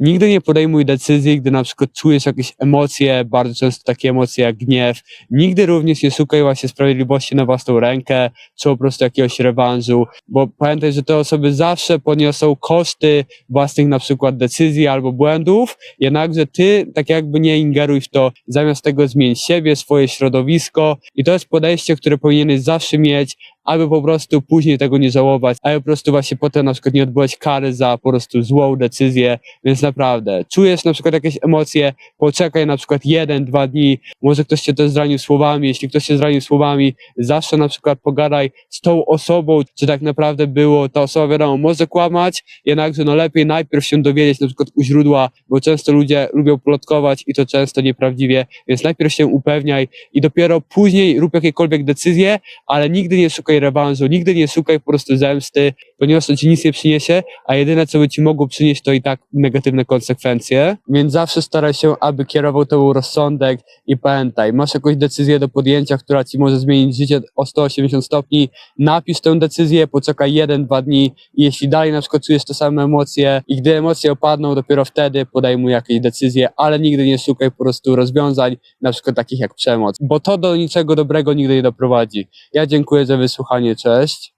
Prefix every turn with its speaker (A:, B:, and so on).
A: nigdy nie podejmuj decyzji, gdy na przykład czujesz jakieś emocje, bardzo często takie emocje jak gniew. Nigdy również nie szukaj właśnie sprawiedliwości na własną rękę, czy po prostu jakiegoś rewanżu, bo pamiętaj, że te osoby zawsze poniosą koszty własnych na przykład decyzji albo błędów, jednakże ty tak jakby nie ingeruj w to, zamiast tego zmień siebie, swoje środowisko i to jest podejście, które powinieneś zawsze mieć, aby po prostu później tego nie żałować, aby po prostu właśnie potem na przykład nie odbywać kary za po prostu złą decyzję, więc naprawdę, czujesz na przykład jakieś emocje, poczekaj na przykład jeden, dwa dni, może ktoś cię też zranił słowami, jeśli ktoś cię zranił słowami, zawsze na przykład pogadaj z tą osobą, czy tak naprawdę było, ta osoba wiadomo, może kłamać, jednakże no lepiej najpierw się dowiedzieć na przykład u źródła, bo często ludzie lubią plotkować i to często nieprawdziwie, więc najpierw się upewniaj i dopiero później rób jakiekolwiek decyzje, ale nigdy nie szukaj rewanżu, nigdy nie szukaj po prostu zemsty, ponieważ to ci nic nie przyniesie, a jedyne co by ci mogło przynieść to i tak negatywne konsekwencje, więc zawsze staraj się, aby kierował tobą rozsądek i pamiętaj, masz jakąś decyzję do podjęcia, która ci może zmienić życie o 180 stopni, napisz tę decyzję, poczekaj jeden, dwa dni i jeśli dalej na przykład czujesz te same emocje i gdy emocje opadną, dopiero wtedy podejmuj jakieś decyzje, ale nigdy nie szukaj po prostu rozwiązań, na przykład takich jak przemoc, bo to do niczego dobrego nigdy nie doprowadzi. Ja dziękuję za wysłuchanie, cześć.